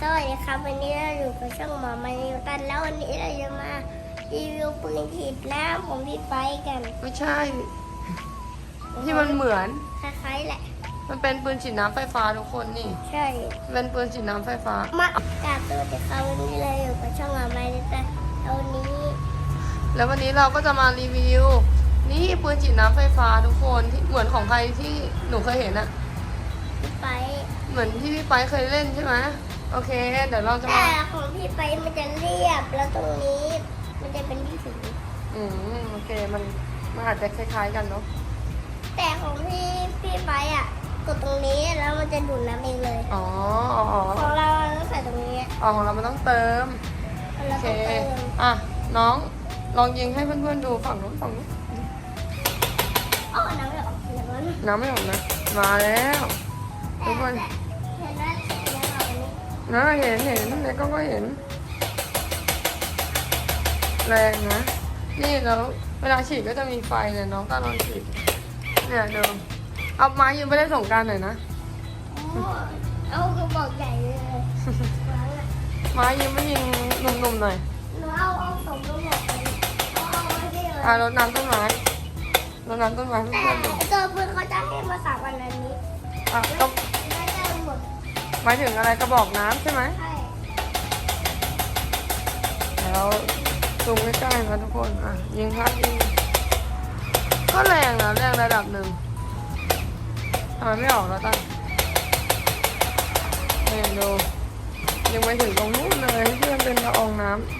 สวัสดีครับ วันนี้เราอยู่กับช่องหมอมานิวตันแล้ววันนี้เราจะมารีวิวปืนฉีดน้ำของพี่ไปกันไม่ใช่ ที่มันเหมือน คล้ายๆแหละ มันเป็นปืนฉีดน้ำไฟฟ้าทุกคนนี่ ใช่เป็นปืนฉีดน้ำไฟฟ้า มากราบตัวเด็กครับวันนี้เราอยู่กับช่องหมอมานิวตันแล้ววันนี้ แล้ววันนี้เราก็จะมารีวิว นี่ปืนฉีดน้ำไฟฟ้าทุกคนที่เหมือนของใครที่หนูเคยเห็นอะพี่ไปเหมือนที่พี่ไปเคยเล่นใช่ไหม โอเค เดี๋ยวเราจะแต่มา ของพี่ไปมันจะเรียบแล้วตรงนี้ มันจะเป็นที่สีอืมโอเค มันมันอาจจะคล้ายๆกันเนาะ แต่ของพี่พี่ไปอะกดตรงนี้แล้วมันจะดูดน้ำเองเลย อ๋อ อ๋อ อ๋อของเราต้องใส่ตรงนี้อ๋อของเรามันต้องเติมแล้โอวเค ก็เติมอะ น้องลองยิงให้เพื่อนๆดูฝั่งนู้นฝั่งนู้น อ๋อน้ำไม่ออกเดี๋ยวมันน้ำไม่ออกนะ มาแล้วทุกคน นี้นะเห็นเห็นในกล้องก็เห็น แรงนะ นี่แล้วเวลาฉีดก็จะมีไฟเนี่ยน้องตาลองฉีดเนี่ยดูเอาไม้ยืมไปได้สงกรารหน่อยนะอ๋อเอากระบอกใหญ่เลยวางอะไม้ยืมไม่ยิงหนุ่มๆหน่อยหนูเอาเอาสองกระบอกเลยเอาเอาไว้ได้เลยอะรดน้ำต้นไม้รดน้ำต้นไม้แต่เพื่อนๆดูตัวปืนเขาจะให้มาสามวันอันนี้อะก็ไม่ได้หมด หมายถึงอะไรกระบอกน้ำใช่ไหมใช่แล้วซูมใกล้ๆนะทุกคนอะยิงครับยิงก็แรงนะแรงระดับหนึ่งทำไมไม่ออกแล้วตั้งนี่ดูยังไปถึงตรงนู้นเลยที่มันเป็นละอองน้ำ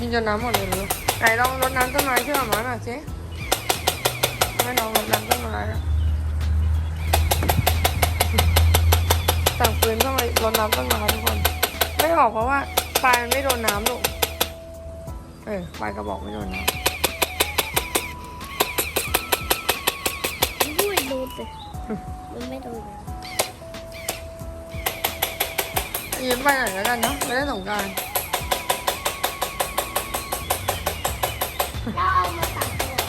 ยิงจนน้ำหมดเลยลูกไหนลองรดน้ำต้นไม้ช่วยหมาหน่อยสิไม่ลองรดน้ำต้นไม้อะสั่งปืนต้องไปรดน้ำต้นไม้ทุกคน ไม่ออกเพราะว่าปลายมันไม่โดนน้ำลูก เออปลายกระบอกไม่โดนน้พูดดูสิมันไม่โดนเลยำยิ้มไปหน่อยแล้วกันเนาะไม่ได้สงกราร แล้วเอามาตัดเลย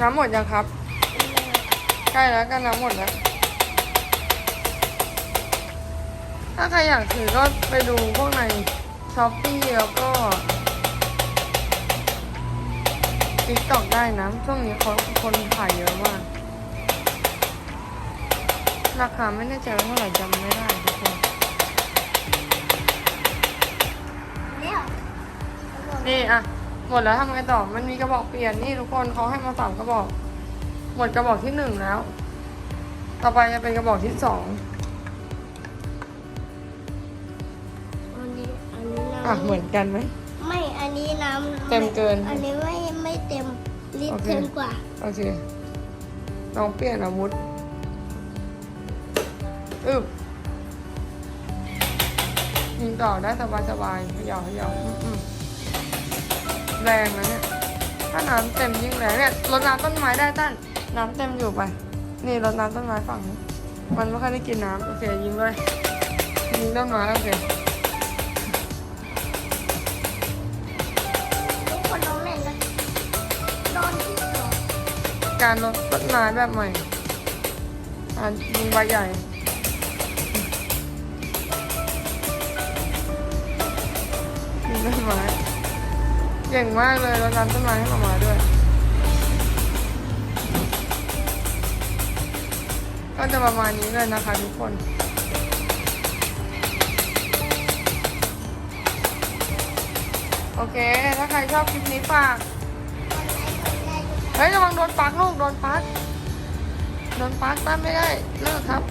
น้ำหมดยังครับ ใกล้แล้วกันน้ำหมดแล้ว ถ้าใครอยากถือก็ไปดูพวกใน ช้อปปี้แล้วก็ติ๊กตอกได้นะช่วงนี้เขาคนขายเยอะมาก ราคาไม่แน่ใจว่าเท่าไหร่จำไม่ได้ทุกคนนี่ยนี่อะ หมดแล้วทำไงต่อ มันมีกระบอกเปลี่ยนนี่ทุกคนเขาให้มาสามกระบอก หมดกระบอกที่หนึ่งแล้ว ต่อไปจะเป็นกระบอกที่สอง อันนี้น้ำอะเหมือนกันไหม ไม่อันนี้น้ำเต็มเกิน อันนี้ไม่ไม่เต็มลิตรโอเคเกินกว่า โอเคลองเปลี่ยนอาวุธอึบยิงต่อได้สบายสบายๆเขย่าเขย่าอืมอืมแรงนะเนี่ย ถ้าน้ำเต็มยิ่งแรงเนี่ยรดน้ำต้นไม้ได้ตั้น น้ำเต็มอยู่ไป นี่รดน้ำต้นไม้ฝั่งนี้มันไม่ค่อยได้กินน้ำโอเคยิงเลยยิงต้นไม้โอเค การรดต้นไม้แบบใหม่อ่ายิงใบใหญ่ยิงต้นไม้เก่งมากเลยรดน้ำต้นไม้ให้มามาด้วย ก็จะประมาณนี้เลยนะคะทุกคนโอเค ถ้าใครชอบคลิปนี้ฝาก ฮ้ยระวังโดนปักลูกโดนปักโดนปักตั้มไม่ได้เลิกครับ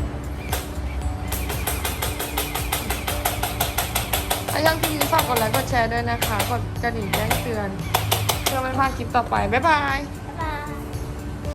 ถ้ายังคลินี้ฝากกดไลค์กดแชร์ด้วยนะคะ กดกระดิ่งแจ้งเตือน เพื่อไม่พลาดคลิปต่อไป บ๊ายบาย